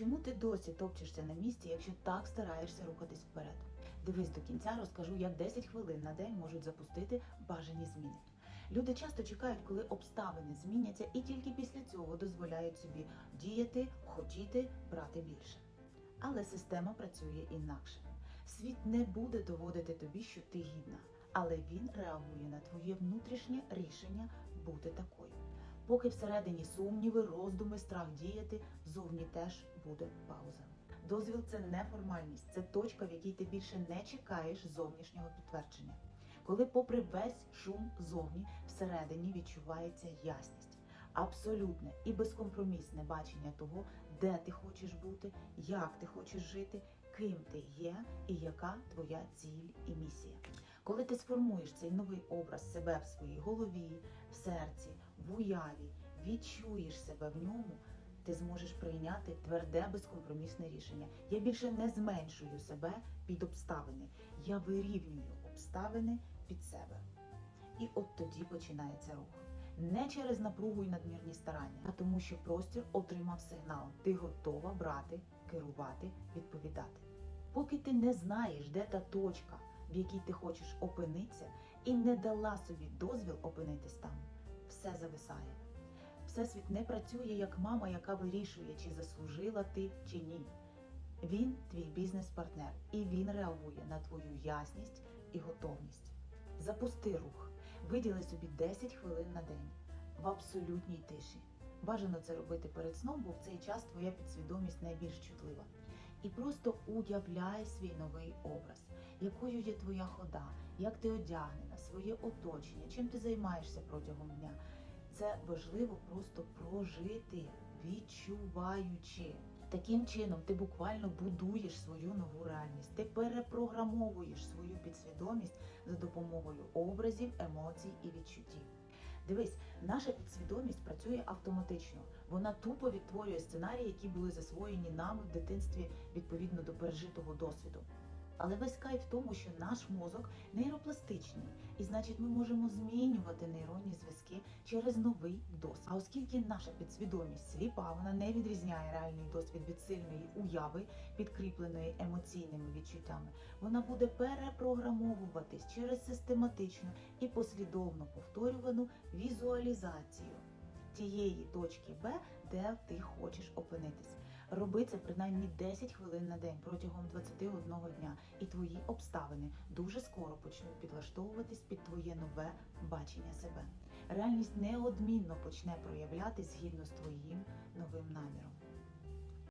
Чому ти досі топчешся на місці, якщо так стараєшся рухатись вперед? Дивись до кінця, розкажу, як 10 хвилин на день можуть запустити бажані зміни. Люди часто чекають, коли обставини зміняться, і тільки після цього дозволяють собі діяти, хотіти, брати більше. Але система працює інакше. Світ не буде доводити тобі, що ти гідна, але він реагує на твоє внутрішнє рішення бути такою. Поки всередині сумніви, роздуми, страх діяти, зовні теж буде пауза. Дозвіл це не формальність, це точка, в якій ти більше не чекаєш зовнішнього підтвердження. Коли, попри весь шум зовні, всередині відчувається ясність, абсолютне і безкомпромісне бачення того, де ти хочеш бути, як ти хочеш жити, ким ти є і яка твоя ціль і місія. Коли ти сформуєш цей новий образ себе в своїй голові, в серці, в уяві, відчуєш себе в ньому, ти зможеш прийняти тверде безкомпромісне рішення. Я більше не зменшую себе під обставини, я вирівнюю обставини під себе. І от тоді починається рух. Не через напругу і надмірні старання, а тому, що простір отримав сигнал. Ти готова брати, керувати, відповідати. Поки ти не знаєш, де та точка, в якій ти хочеш опинитися, і не дала собі дозвіл опинитись там, все зависає. Всесвіт не працює як мама, яка вирішує, чи заслужила ти чи ні. Він твій бізнес-партнер, і він реагує на твою ясність і готовність. Запусти рух, виділи собі 10 хвилин на день в абсолютній тиші. Бажано це робити перед сном, бо в цей час твоя підсвідомість найбільш чутлива. І просто уявляй свій новий образ, якою є твоя хода, як ти одягнена, своє оточення, чим ти займаєшся протягом дня. Це важливо просто прожити, відчуваючи. Таким чином ти буквально будуєш свою нову реальність. Ти перепрограмовуєш свою підсвідомість за допомогою образів, емоцій і відчуттів. Дивись, наша підсвідомість працює автоматично. Вона тупо відтворює сценарії, які були засвоєні нами в дитинстві відповідно до пережитого досвіду. Але весь кайф в тому, що наш мозок нейропластичний, і значить, ми можемо змінювати нейронні зв'язки через новий досвід. А оскільки наша підсвідомість сліпа, вона не відрізняє реальний досвід від сильної уяви, підкріпленої емоційними відчуттями, вона буде перепрограмовуватись через систематичну і послідовно повторювану візуалізацію тієї точки Б, де ти хочеш опинитись. Роби це принаймні 10 хвилин на день протягом 21 дня, і твої обставини дуже скоро почнуть підлаштовуватись під твоє нове бачення себе. Реальність неодмінно почне проявлятись згідно з твоїм новим наміром.